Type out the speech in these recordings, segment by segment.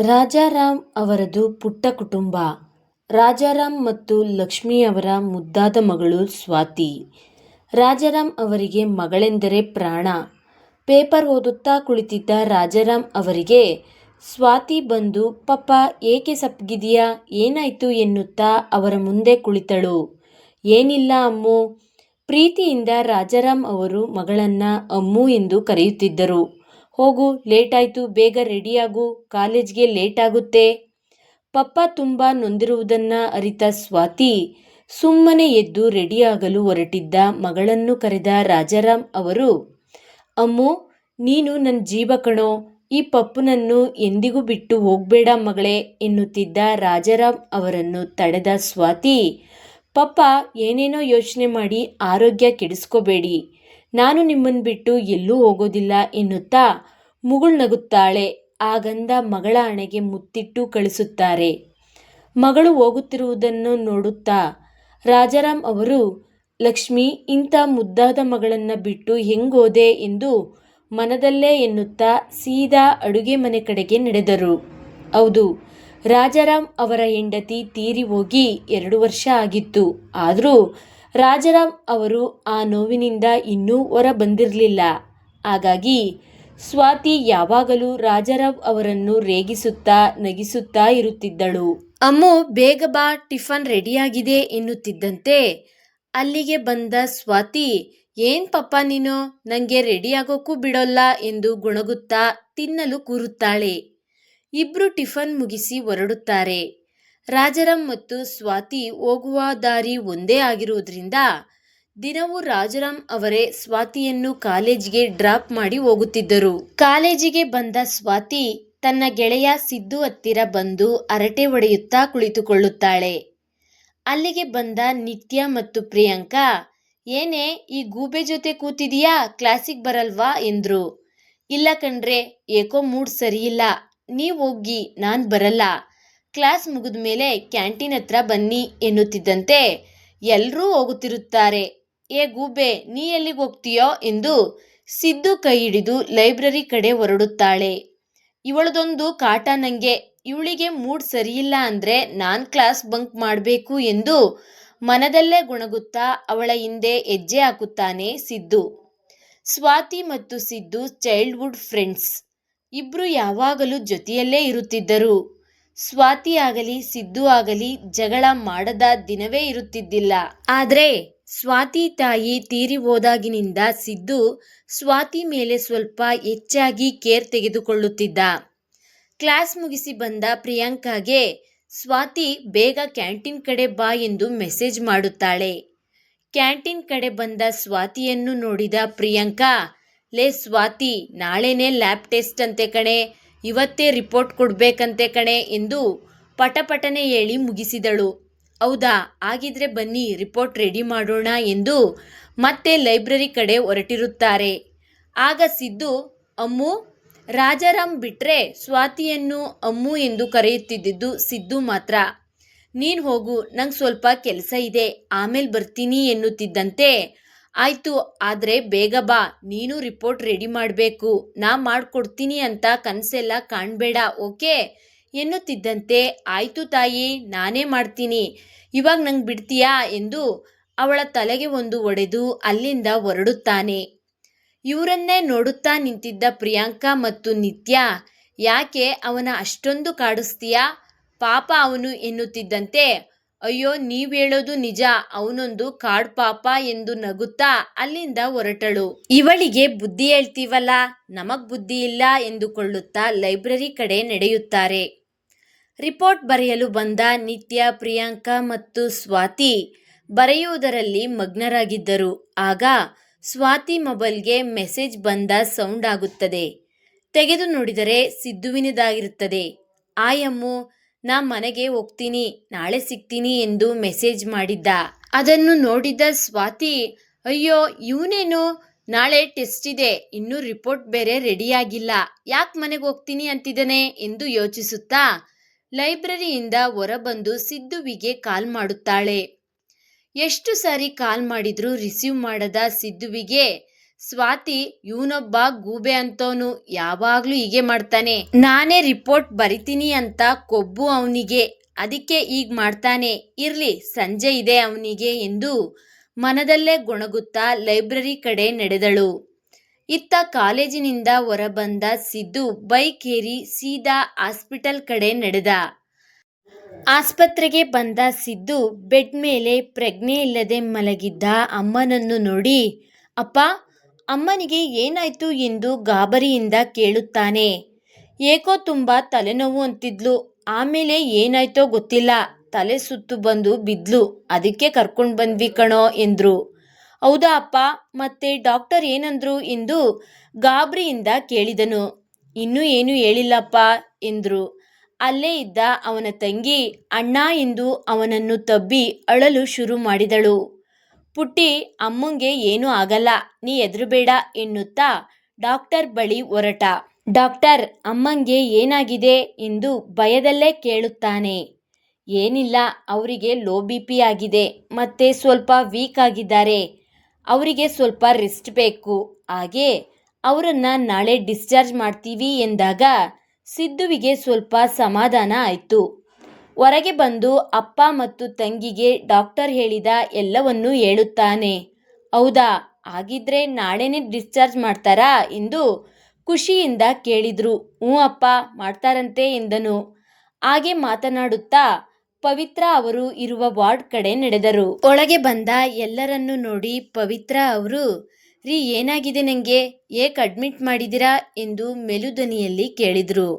ರಾಜಾರಾಮ್ ಅವರದು ಪುಟ್ಟ ಕುಟುಂಬ. ರಾಜಾರಾಮ್ ಮತ್ತು ಲಕ್ಷ್ಮಿ ಅವರ ಮುದ್ದಾದ ಮಗಳು ಸ್ವಾತಿ. ರಾಜಾರಾಮ್ ಅವರಿಗೆ ಮಗಳೆಂದರೆ ಪ್ರಾಣ. ಪೇಪರ್ ಓದುತ್ತಾ ಕುಳಿತಿದ್ದ ರಾಜಾರಾಮ್ ಅವರಿಗೆ, ಸ್ವಾತಿ ಬಂದು, ಪಪ್ಪ, ಏಕೆ ಸಪ್ಗಿದೆಯಾ ಏನಾಯ್ತು ಎನ್ನುತ್ತಾ ಅವರ ಮುಂದೆ ಕುಳಿತಳು. ಏನಿಲ್ಲ ಅಮ್ಮು. ಪ್ರೀತಿಯಿಂದ ರಾಜಾರಾಮ್ ಅವರು ಮಗಳನ್ನ ಅಮ್ಮು ಎಂದು ಕರೆಯುತ್ತಿದ್ದರು. ಹೋಗು ಲೇಟಾಯ್ತು ಬೇಗ ರೆಡಿಯಾಗು ಕಾಲೇಜ್ಗೆ ಲೇಟಾಗುತ್ತೆ. ಪಪ್ಪ ತುಂಬ ನೊಂದಿರುವುದನ್ನ ಅರಿತ ಸ್ವಾತಿ ಸುಮ್ಮನೆ ಎದ್ದು ರೆಡಿಯಾಗಲು ಹೊರಟಿದ್ದ ಮಗಳನ್ನು ಕರೆದ ರಾಜಾರಾಮ್ ಅವರು ಅಮ್ಮು ನೀನು ನನ್ನ ಜೀವ ಕಣೋ, ಈ ಪಪ್ಪುನನ್ನು ಎಂದಿಗೂ ಬಿಟ್ಟು ಹೋಗ್ಬೇಡ ಮಗಳೇ ಎನ್ನುತ್ತಿದ್ದ ರಾಜಾರಾಮ್ ಅವರನ್ನು ತಡೆದ ಸ್ವಾತಿ ಪಪ್ಪ ಏನೇನೋ ಯೋಚನೆ ಮಾಡಿ ಆರೋಗ್ಯ ಕೆಡಿಸ್ಕೋಬೇಡಿ. ನಾನು ನಿಮ್ಮನ್ನು ಬಿಟ್ಟು ಎಲ್ಲೂ ಹೋಗೋದಿಲ್ಲ ಎನ್ನುತ್ತಾ ಆ ಗಂಧ ಮಗಳ ಹಣೆಗೆ ಮುತ್ತಿಟ್ಟು ಕಳಿಸುತ್ತಾರೆ. ಮಗಳು ಹೋಗುತ್ತಿರುವುದನ್ನು ನೋಡುತ್ತಾ ರಾಜಾರಾಮ್ ಅವರು, ಲಕ್ಷ್ಮಿ, ಇಂಥ ಮುದ್ದಾದ ಮಗಳನ್ನು ಬಿಟ್ಟು ಹೆಂಗೋದೆ ಎಂದು ಮನದಲ್ಲೇ ಎನ್ನುತ್ತಾ ಸೀದಾ ಅಡುಗೆ ಮನೆ ಕಡೆಗೆ ನಡೆದರು. ಹೌದು, ರಾಜಾರಾಮ್ ಅವರ ಹೆಂಡತಿ ತೀರಿ ಹೋಗಿ ಎರಡು ವರ್ಷ ಆಗಿತ್ತು. ಆದ್ರೂ ರಾಜಾರಾಮ್ ಅವರು ಆ ನೋವಿನಿಂದ ಇನ್ನೂ ಹೊರ ಬಂದಿರಲಿಲ್ಲ ಹಾಗಾಗಿ ಸ್ವಾತಿ ಯಾವಾಗಲೂ ರಾಜಾರಾಮ್ ಅವರನ್ನು ರೇಗಿಸುತ್ತಾ ನಗಿಸುತ್ತಾ ಇರುತ್ತಿದ್ದಳು. ಅಮ್ಮು, ಬೇಗ ಬಾ, ಟಿಫನ್ ರೆಡಿಯಾಗಿದೆ ಎನ್ನುತ್ತಿದ್ದಂತೆ ಅಲ್ಲಿಗೆ ಬಂದ ಸ್ವಾತಿ, ಏನ್ ಪಪ್ಪ ನೀನು ನಂಗೆ ರೆಡಿಯಾಗೋಕ್ಕೂ ಬಿಡೋಲ್ಲ ಎಂದು ಗುಣಗುತ್ತಾ ತಿನ್ನಲು ಕೂರುತ್ತಾಳೆ. ಇಬ್ರು ಟಿಫನ್ ಮುಗಿಸಿ ಹೊರಡುತ್ತಾರೆ. ರಾಜಾರಾಮ್ ಮತ್ತು ಸ್ವಾತಿ ಹೋಗುವ ದಾರಿ ಒಂದೇ ಆಗಿರುವುದರಿಂದ ದಿನವೂ ರಾಜರಾಮ್ ಅವರೇ ಸ್ವಾತಿಯನ್ನು ಕಾಲೇಜಿಗೆ ಡ್ರಾಪ್ ಮಾಡಿ ಹೋಗುತ್ತಿದ್ದರು. ಕಾಲೇಜಿಗೆ ಬಂದ ಸ್ವಾತಿ ತನ್ನ ಗೆಳೆಯ ಸಿದ್ದು ಹತ್ತಿರ ಬಂದು ಹರಟೆ ಹೊಡೆಯುತ್ತಾ ಕುಳಿತುಕೊಳ್ಳುತ್ತಾಳೆ. ಅಲ್ಲಿಗೆ ಬಂದ ನಿತ್ಯ ಮತ್ತು ಪ್ರಿಯಾಂಕಾ, ಏನೇ ಈ ಗೂಬೆ ಜೊತೆ ಕೂತಿದೀಯಾ, ಕ್ಲಾಸಿಗೆ ಬರಲ್ವಾ ಎಂದರು ಇಲ್ಲ ಕಣ್ರೆ, ಏಕೋ ಮೂಡ್ ಸರಿಯಿಲ್ಲ. ನೀವು ಹೋಗಿ ನಾನು ಬರಲ್ಲ. ಕ್ಲಾಸ್ ಮುಗಿದ ಮೇಲೆ ಕ್ಯಾಂಟೀನ್ ಹತ್ರ ಬನ್ನಿ ಎನ್ನುತ್ತಿದ್ದಂತೆ ಎಲ್ಲರೂ ಹೋಗುತ್ತಿರುತ್ತಾರೆ. ಏ ಗೂಬೆ, ನೀ ಎಲ್ಲಿಗೆ ಹೋಗ್ತೀಯೋ ಎಂದು ಸಿದ್ದು ಕೈ ಹಿಡಿದು ಲೈಬ್ರರಿ ಕಡೆ ಹೊರಡುತ್ತಾಳೆ. ಇವಳದೊಂದು ಕಾಟ ನಂಗೆ ಇವಳಿಗೆ ಮೂಡ್ ಸರಿಯಿಲ್ಲ ಅಂದ್ರೆ ನಾನ್ ಕ್ಲಾಸ್ ಬಂಕ್ ಮಾಡಬೇಕು ಎಂದು ಮನದಲ್ಲೇ ಗುಣಗುತ್ತಾ ಅವಳ ಹಿಂದೆ ಹೆಜ್ಜೆ ಹಾಕುತ್ತಾನೆ ಸಿದ್ದು. ಸ್ವಾತಿ ಮತ್ತು ಸಿದ್ದು ಚೈಲ್ಡ್ಹುಡ್ ಫ್ರೆಂಡ್ಸ್. ಇಬ್ಬರು ಯಾವಾಗಲೂ ಜೊತೆಯಲ್ಲೇ ಇರುತ್ತಿದ್ದರು. ಸ್ವಾತಿ ಆಗಲಿ, ಸಿದ್ದು ಆಗಲಿ ಜಗಳ ಮಾಡದ ದಿನವೇ ಇರುತ್ತಿದ್ದಿಲ್ಲ. ಆದರೆ ಸ್ವಾತಿ ತಾಯಿ ತೀರಿ ಹೋದಾಗಿನಿಂದ ಸಿದ್ದು ಸ್ವಾತಿ ಮೇಲೆ ಸ್ವಲ್ಪ ಹೆಚ್ಚಾಗಿ ಕೇರ್ ತೆಗೆದುಕೊಳ್ಳುತ್ತಿದ್ದ. ಕ್ಲಾಸ್ ಮುಗಿಸಿ ಬಂದ ಪ್ರಿಯಾಂಕಾಗೆ, ಸ್ವಾತಿ, ಬೇಗ ಕ್ಯಾಂಟೀನ್ ಕಡೆ ಬಾ ಎಂದು ಮೆಸೇಜ್ ಮಾಡುತ್ತಾಳೆ. ಕ್ಯಾಂಟೀನ್ ಕಡೆ ಬಂದ ಸ್ವಾತಿಯನ್ನು ನೋಡಿದ ಪ್ರಿಯಾಂಕಾ, ಲೇ ಸ್ವಾತಿ, ನಾಳೆನೇ ಲ್ಯಾಬ್ ಟೆಸ್ಟ್ ಅಂತೆ ಕಣೇ ಇವತ್ತೇ ರಿಪೋರ್ಟ್ ಕೊಡ್ಬೇಕಂತೆ ಕಣೆ ಎಂದು ಪಟಪಟನೆ ಹೇಳಿ ಮುಗಿಸಿದಳು. ಹೌದಾ ಆಗಿದ್ರೆ ಬನ್ನಿ ರಿಪೋರ್ಟ್ ರೆಡಿ ಮಾಡೋಣ ಎಂದು ಮತ್ತೆ ಲೈಬ್ರರಿ ಕಡೆ ಹೊರಟಿರುತ್ತಾರೆ. ಆಗ ಸಿದ್ದು, ಅಮ್ಮು, ರಾಜಾರಾಮ್ ಬಿಟ್ರೆ ಸ್ವಾತಿಯನ್ನು ಅಮ್ಮು ಎಂದು ಕರೆಯುತ್ತಿದ್ದಿದ್ದು ಸಿದ್ದು ಮಾತ್ರ. ನೀನು ಹೋಗು, ನಂಗೆ ಸ್ವಲ್ಪ ಕೆಲಸ ಇದೆ, ಆಮೇಲೆ ಬರ್ತೀನಿ ಎನ್ನುತ್ತಿದ್ದಂತೆ ಆಯ್ತು, ಆದ್ರೆ ಬೇಗ ಬಾ, ನೀನು ರಿಪೋರ್ಟ್ ರೆಡಿ ಮಾಡಬೇಕು. ನಾ ಮಾಡ್ಕೊಡ್ತೀನಿ ಅಂತ ಕನಸೆಲ್ಲ ಕಾಣಬೇಡ, ಓಕೆ? ಎನ್ನುತ್ತಿದ್ದಂತೆ, ಆಯ್ತು ತಾಯಿ, ನಾನೇ ಮಾಡ್ತೀನಿ. ಇವಾಗ ನಂಗೆ ಬಿಡ್ತೀಯಾ? ಎಂದು ಅವಳ ತಲೆಗೆ ಒಂದು ಒಡೆದು ಅಲ್ಲಿಂದ ಹೊರಡುತ್ತಾನೆ. ಇವರನ್ನೇ ನೋಡುತ್ತಾ ನಿಂತಿದ್ದ ಪ್ರಿಯಾಂಕಾ ಮತ್ತು ನಿತ್ಯ, ಯಾಕೆ ಅವನ ಅಷ್ಟೊಂದು ಕಾಡಿಸ್ತೀಯಾ? ಪಾಪ ಅವನು ಎನ್ನುತ್ತಿದ್ದಂತೆ ಅಯ್ಯೋ, ನೀವ್ ಹೇಳೋದು ನಿಜ ಅವನೊಂದು ಕಾಡ್ ಪಾಪ ಎಂದು ನಗುತ್ತಾ ಅಲ್ಲಿಂದ ಹೊರಟಳು. ಇವಳಿಗೆ ಬುದ್ಧಿ ಹೇಳ್ತೀವಲ್ಲ ನಮಗ್ ಬುದ್ಧಿ ಇಲ್ಲ ಎಂದುಕೊಳ್ಳುತ್ತಾ ಲೈಬ್ರರಿ ಕಡೆ ನಡೆಯುತ್ತಾರೆ. ರಿಪೋರ್ಟ್ ಬರೆಯಲು ಬಂದ ನಿತ್ಯ, ಪ್ರಿಯಾಂಕಾ ಮತ್ತು ಸ್ವಾತಿ ಬರೆಯುವುದರಲ್ಲಿ ಮಗ್ನರಾಗಿದ್ದರು. ಆಗ ಸ್ವಾತಿ ಮೊಬೈಲ್ಗೆ ಮೆಸೇಜ್ ಬಂದ ಸೌಂಡ್ ಆಗುತ್ತದೆ. ತೆಗೆದು ನೋಡಿದರೆ ಸಿದ್ದುವಿನದಾಗಿರುತ್ತದೆ. ಹಾಯ್ ಅಮ್ಮು ನಾ ಮನೆಗೆ ಹೋಗ್ತೀನಿ, ನಾಳೆ ಸಿಗ್ತೀನಿ ಎಂದು ಮೆಸೇಜ್ ಮಾಡಿದ್ದ. ಅದನ್ನು ನೋಡಿದ ಸ್ವಾತಿ, ಅಯ್ಯೋ, ಇವನೇನು ನಾಳೆ ಟೆಸ್ಟ್ ಇದೆ, ಇನ್ನೂ ರಿಪೋರ್ಟ್ ಬೇರೆ ರೆಡಿಯಾಗಿಲ್ಲ ಯಾಕೆ ಮನೆಗೆ ಹೋಗ್ತೀನಿ ಅಂತಿದ್ದಾನೆ ಎಂದು ಯೋಚಿಸುತ್ತಾ ಲೈಬ್ರರಿಯಿಂದ ಹೊರಬಂದು ಸಿದ್ದುವಿಗೆ ಕಾಲ್ ಮಾಡುತ್ತಾಳೆ. ಎಷ್ಟು ಸಾರಿ ಕಾಲ್ ಮಾಡಿದ್ರೂ ರಿಸೀವ್ ಮಾಡದ ಸಿದ್ದುವಿಗೆ ಸ್ವಾತಿ, ಇವನೊಬ್ಬ ಗೂಬೆ ಅಂತವನು ಯಾವಾಗ್ಲೂ ಹೀಗೆ ಮಾಡ್ತಾನೆ. ನಾನೇ ರಿಪೋರ್ಟ್ ಬರಿತೀನಿ ಅಂತ ಕೊಬ್ಬು ಅವನಿಗೆ. ಅದಕ್ಕೆ ಈಗ ಮಾಡ್ತಾನೆ. ಇರ್ಲಿ, ಸಂಜೆ ಇದೆ ಅವನಿಗೆ ಎಂದು ಮನದಲ್ಲೇ ಗೊಣಗುತ್ತಾ ಲೈಬ್ರರಿ ಕಡೆ ನಡೆದಳು. ಇತ್ತ ಕಾಲೇಜಿನಿಂದ ಹೊರಬಂದ ಸಿದ್ದು ಬೈಕ್ ಏರಿ ಸೀದಾ ಹಾಸ್ಪಿಟಲ್ ಕಡೆ ನಡೆದ. ಆಸ್ಪತ್ರೆಗೆ ಬಂದ ಸಿದ್ದು ಬೆಡ್ ಮೇಲೆ ಪ್ರಜ್ಞೆ ಇಲ್ಲದೆ ಮಲಗಿದ್ದ ಅಮ್ಮನನ್ನು ನೋಡಿ, ಅಪ್ಪ ಅಮ್ಮನಿಗೆ ಏನಾಯ್ತು ಎಂದು ಗಾಬರಿಯಿಂದ ಕೇಳುತ್ತಾನೆ. ಏಕೋ ತುಂಬ ತಲೆನೋವು ಅಂತಿದ್ಲು. ಆಮೇಲೆ ಏನಾಯ್ತೋ ಗೊತ್ತಿಲ್ಲ. ತಲೆ ಸುತ್ತು ಬಂದು ಬಿದ್ಲು. ಅದಕ್ಕೆ ಕರ್ಕೊಂಡು ಬಂದ್ವಿ ಕಣೋ ಎಂದ್ರು. ಹೌದಾ ಅಪ್ಪ? ಮತ್ತೆ ಡಾಕ್ಟರ್ ಏನಂದ್ರು ಎಂದು ಗಾಬರಿಯಿಂದ ಕೇಳಿದನು. ಇನ್ನೂ ಏನು ಹೇಳಿಲ್ಲಪ್ಪ ಎಂದ್ರು. ಅಲ್ಲೇ ಇದ್ದ ಅವನ ತಂಗಿ ಅಣ್ಣ ಎಂದು ಅವನನ್ನು ತಬ್ಬಿ ಅಳಲು ಶುರು ಮಾಡಿದಳು. ಪುಟ್ಟಿ ಅಮ್ಮಂಗೆ ಏನೂ ಆಗಲ್ಲ, ನೀ ಎದುರುಬೇಡ ಎನ್ನುತ್ತಾ ಡಾಕ್ಟರ್ ಬಳಿ ಹೊರಟ ಡಾಕ್ಟರ್, ಅಮ್ಮಂಗೆ ಏನಾಗಿದೆ ಎಂದು ಭಯದಲ್ಲೇ ಕೇಳುತ್ತಾನೆ. ಏನಿಲ್ಲ, ಅವರಿಗೆ ಲೋ ಬಿ ಪಿ ಆಗಿದೆ, ಮತ್ತೆ ಸ್ವಲ್ಪ ವೀಕ್ ಆಗಿದ್ದಾರೆ. ಅವರಿಗೆ ಸ್ವಲ್ಪ ರೆಸ್ಟ್ ಬೇಕು. ಹಾಗೆ ಅವರನ್ನು ನಾಳೆ ಡಿಸ್ಚಾರ್ಜ್ ಮಾಡ್ತೀವಿ ಎಂದಾಗ ಸಿದ್ದುವಿಗೆ ಸ್ವಲ್ಪ ಸಮಾಧಾನ ಆಯಿತು. ಹೊರಗೆ ಬಂದು ಅಪ್ಪ ಮತ್ತು ತಂಗಿಗೆ ಡಾಕ್ಟರ್ ಹೇಳಿದ ಎಲ್ಲವನ್ನೂ ಹೇಳುತ್ತಾನೆ. ಹೌದಾ? ಹಾಗಿದ್ರೆ ನಾಳೆನೇ ಡಿಸ್ಚಾರ್ಜ್ ಮಾಡ್ತಾರಾ ಎಂದು ಖುಷಿಯಿಂದ ಕೇಳಿದ್ರು. ಹ್ಞೂ ಅಪ್ಪ, ಮಾಡ್ತಾರಂತೆ ಎಂದನು. ಹಾಗೆ ಮಾತನಾಡುತ್ತಾ ಪವಿತ್ರ ಅವರು ಇರುವ ವಾರ್ಡ್ ಕಡೆ ನಡೆದರು. ಒಳಗೆ ಬಂದ ಎಲ್ಲರನ್ನು ನೋಡಿ ಪವಿತ್ರ ಅವರು, ರೀ ಏನಾಗಿದೆ ನನಗೆ ಏಕೆ ಅಡ್ಮಿಟ್ ಮಾಡಿದಿರಾ ಎಂದು ಮೆಲುದನಿಯಲ್ಲಿ ಕೇಳಿದರು.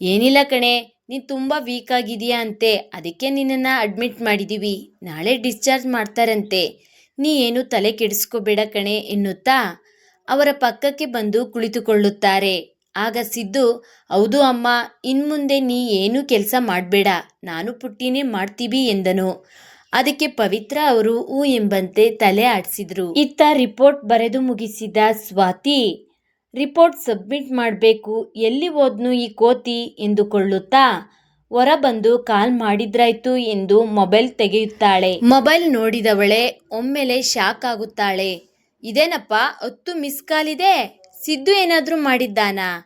ಏನಿಲ್ಲ ಕಣೆ ನೀನು ತುಂಬ ವೀಕ್ ಆಗಿದೆಯಾ ಅಂತೆ? ಅದಕ್ಕೆ ನಿನ್ನನ್ನು ಅಡ್ಮಿಟ್ ಮಾಡಿದ್ದೀವಿ ನಾಳೆ ಡಿಸ್ಚಾರ್ಜ್ ಮಾಡ್ತಾರಂತೆ. ನೀ ಏನು ತಲೆ ಕೆಡಿಸ್ಕೋಬೇಡ ಕಣೆ ಎನ್ನುತ್ತಾ? ಅವರ ಪಕ್ಕಕ್ಕೆ ಬಂದು ಕುಳಿತುಕೊಳ್ಳುತ್ತಾರೆ. ಆಗ ಸಿದ್ದು, ಹೌದು ಅಮ್ಮ ಇನ್ಮುಂದೆ ನೀ ಏನೂ ಕೆಲಸ ಮಾಡಬೇಡ. ನಾನು ಪುಟ್ಟಿನೇ ಮಾಡ್ತೀವಿ ಎಂದನು. ಅದಕ್ಕೆ ಪವಿತ್ರ ಅವರು, ಹೂ ಎಂಬಂತೆ ತಲೆ ಆಡಿಸಿದ್ರು. ಇತ್ತ ರಿಪೋರ್ಟ್ ಬರೆದು ಮುಗಿಸಿದ ಸ್ವಾತಿ ರಿಪೋರ್ಟ್ ಸಬ್ಮಿಟ್ ಮಾಡಬೇಕು, ಎಲ್ಲಿ ಹೋದ್ನು ಈ ಕೋತಿ ಎಂದುಕೊಳ್ಳುತ್ತಾ? ಹೊರ ಬಂದು ಕಾಲ್ ಮಾಡಿದ್ರಾಯ್ತು ಎಂದು ಮೊಬೈಲ್ ತೆಗೆಯುತ್ತಾಳೆ. ಮೊಬೈಲ್ ನೋಡಿದವಳೆ, ಒಮ್ಮೆಲೆ ಶಾಕ್ ಆಗುತ್ತಾಳೆ. ಇದೇನಪ್ಪ, ಹತ್ತು ಮಿಸ್ ಕಾಲ್ ಇದೆ? ಸಿದ್ದು ಏನಾದರೂ ಮಾಡಿದ್ದಾನಾ?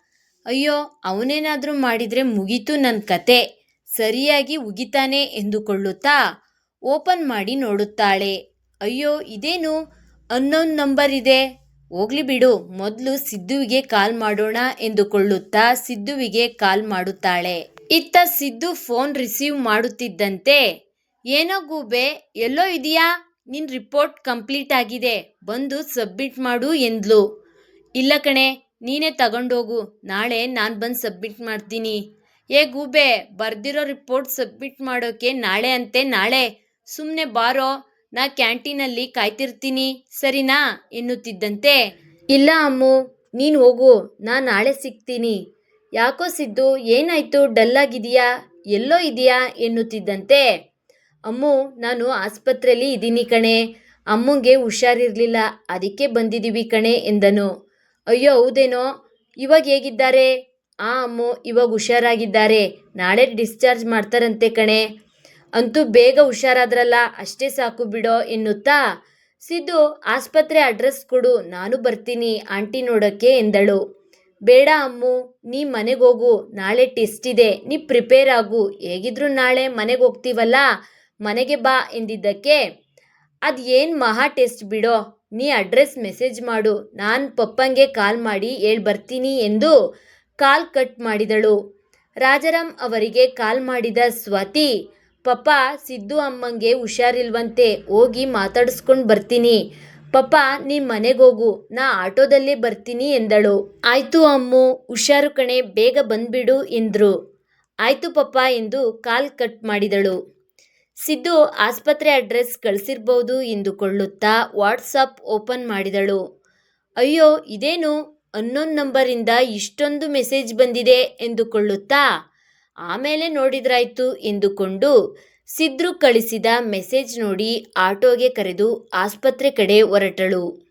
ಅಯ್ಯೋ, ಅವನೇನಾದರೂ ಮಾಡಿದ್ರೆ ಮುಗೀತು ನನ್ನ ಕತೆ. ಸರಿಯಾಗಿ ಉಗಿತಾನೆ ಎಂದುಕೊಳ್ಳುತ್ತಾ? ಓಪನ್ ಮಾಡಿ ನೋಡುತ್ತಾಳೆ. ಅಯ್ಯೋ, ಇದೇನು? ಅನ್ನೋನ್ ನಂಬರ್ ಇದೆ. ಹೋಗ್ಲಿ ಬಿಡು, ಮೊದಲು ಸಿದ್ದುವಿಗೆ ಕಾಲ್ ಮಾಡೋಣ ಎಂದುಕೊಳ್ಳುತ್ತಾ ಸಿದ್ದುವಿಗೆ ಕಾಲ್ ಮಾಡುತ್ತಾಳೆ. ಇತ್ತ ಸಿದ್ದು ಫೋನ್ ರಿಸೀವ್ ಮಾಡುತ್ತಿದ್ದಂತೆ, ಏನೋ ಗೂಬೆ, ಎಲ್ಲೋ ಇದೆಯಾ? ನಿನ್ನ ರಿಪೋರ್ಟ್ ಕಂಪ್ಲೀಟ್ ಆಗಿದೆ, ಬಂದು ಸಬ್ಮಿಟ್ ಮಾಡು ಎಂದ್ಲು. ಇಲ್ಲ ಕಣೆ, ನೀನೇ ತಗೊಂಡೋಗು, ನಾಳೆ ನಾನು ಬಂದು ಸಬ್ಮಿಟ್ ಮಾಡ್ತೀನಿ. ಏ ಗೂಬೆ, ಬರ್ದಿರೋ ರಿಪೋರ್ಟ್ ಸಬ್ಮಿಟ್ ಮಾಡೋಕೆ ನಾಳೆ ಅಂತೆ, ನಾಳೆ? ಸುಮ್ಮನೆ ಬಾರೋ ನಾ ಕ್ಯಾಂಟೀನಲ್ಲಿ ಕಾಯ್ತಿರ್ತೀನಿ, ಸರಿನಾ? ಎನ್ನುತ್ತಿದ್ದಂತೆ, ಇಲ್ಲ ಅಮ್ಮು, ನೀನು ಹೋಗು, ನಾ ನಾಳೆ ಸಿಗ್ತೀನಿ. ಯಾಕೋ ಸಿದ್ದು, ಏನಾಯ್ತು ಡಲ್ಲಾಗಿದೆಯಾ ಎಲ್ಲೋ ಇದೆಯಾ? ಎನ್ನುತ್ತಿದ್ದಂತೆ, ಅಮ್ಮು, ನಾನು ಆಸ್ಪತ್ರೆಯಲ್ಲಿ ಇದ್ದೀನಿ ಕಣೆ, ಅಮ್ಮಂಗೆ ಹುಷಾರಿರಲಿಲ್ಲ, ಅದಕ್ಕೆ ಬಂದಿದ್ದೀವಿ ಕಣೆ, ಎಂದನು. ಅಯ್ಯೋ, ಹೌದೇನೋ? ಇವಾಗ ಹೇಗಿದ್ದಾರೆ? ಆ, ಅಮ್ಮು, ಇವಾಗ ಹುಷಾರಾಗಿದ್ದಾರೆ, ನಾಳೆ ಡಿಸ್ಚಾರ್ಜ್ ಮಾಡ್ತಾರಂತೆ ಕಣೆ. ಅಂತೂ ಬೇಗ ಹುಷಾರಾದ್ರಲ್ಲ, ಅಷ್ಟೇ ಸಾಕು ಬಿಡೋ ಎನ್ನುತ್ತಾ? ಸಿದ್ದು, ಆಸ್ಪತ್ರೆ ಅಡ್ರೆಸ್ ಕೊಡು, ನಾನು ಬರ್ತೀನಿ, ಆಂಟಿ ನೋಡೋಕ್ಕೆ ಎಂದಳು. ಬೇಡ ಅಮ್ಮು, ನೀ ಮನೆಗೆ ಹೋಗು, ನಾಳೆ ಟೆಸ್ಟ್ ಇದೆ, ನೀ ಪ್ರಿಪೇರ್ ಆಗು, ಹೇಗಿದ್ರು ನಾಳೆ ಮನೆಗೆ ಹೋಗ್ತೀವಲ್ಲ, ಮನೆಗೆ ಬಾ ಎಂದಿದ್ದಕ್ಕೆ. ಅದು ಏನು ಮಹಾ ಟೆಸ್ಟ್ ಬಿಡೋ, ನೀ ಅಡ್ರೆಸ್ ಮೆಸೇಜ್ ಮಾಡು, ನಾನು ಪಪ್ಪಂಗೆ ಕಾಲ್ ಮಾಡಿ ಹೇಳಿ ಬರ್ತೀನಿ ಎಂದು ಕಾಲ್ ಕಟ್ ಮಾಡಿದಳು. ರಾಜಾರಾಮ್ ಅವರಿಗೆ ಕಾಲ್ ಮಾಡಿದ ಸ್ವಾತಿ ಪಪ್ಪ, ಸಿದ್ದು ಅಮ್ಮಂಗೆ ಹುಷಾರಿಲ್ವಂತೆ ಹೋಗಿ ಮಾತಾಡಿಸ್ಕೊಂಡು ಬರ್ತೀನಿ. ಪಪ್ಪ ಮನೆಗೆ ಹೋಗು, ನಾ ಆಟೋದಲ್ಲೇ ಬರ್ತೀನಿ ಎಂದಳು. ಆಯ್ತು ಅಮ್ಮು, ಹುಷಾರು ಕಣೆ, ಬೇಗ ಬಂದ್ಬಿಡು ಎಂದರು. ಆಯ್ತು ಪಪ್ಪ ಎಂದು ಕಾಲ್ ಕಟ್ ಮಾಡಿದಳು. ಸಿದ್ದು ಆಸ್ಪತ್ರೆ ಅಡ್ರೆಸ್ ಕಳಿಸಿರ್ಬೋದು ಎಂದುಕೊಳ್ಳುತ್ತಾ ವಾಟ್ಸಪ್ ಓಪನ್ ಮಾಡಿದಳು. ಅಯ್ಯೋ, ಇದೇನು? ಅನ್ನೋನ್ ನಂಬರಿಂದ ಇಷ್ಟೊಂದು ಮೆಸೇಜ್ ಬಂದಿದೆ ಎಂದುಕೊಳ್ಳುತ್ತಾ? ಆಮೇಲೆ ನೋಡಿದ್ರಾಯ್ತು ಎಂದುಕೊಂಡು ಸಿದ್ರು ಕಳಿಸಿದ ಮೆಸೇಜ್ ನೋಡಿ ಆಟೋಗೆ ಕರೆದು ಆಸ್ಪತ್ರೆ ಕಡೆ ಹೊರಟಳು.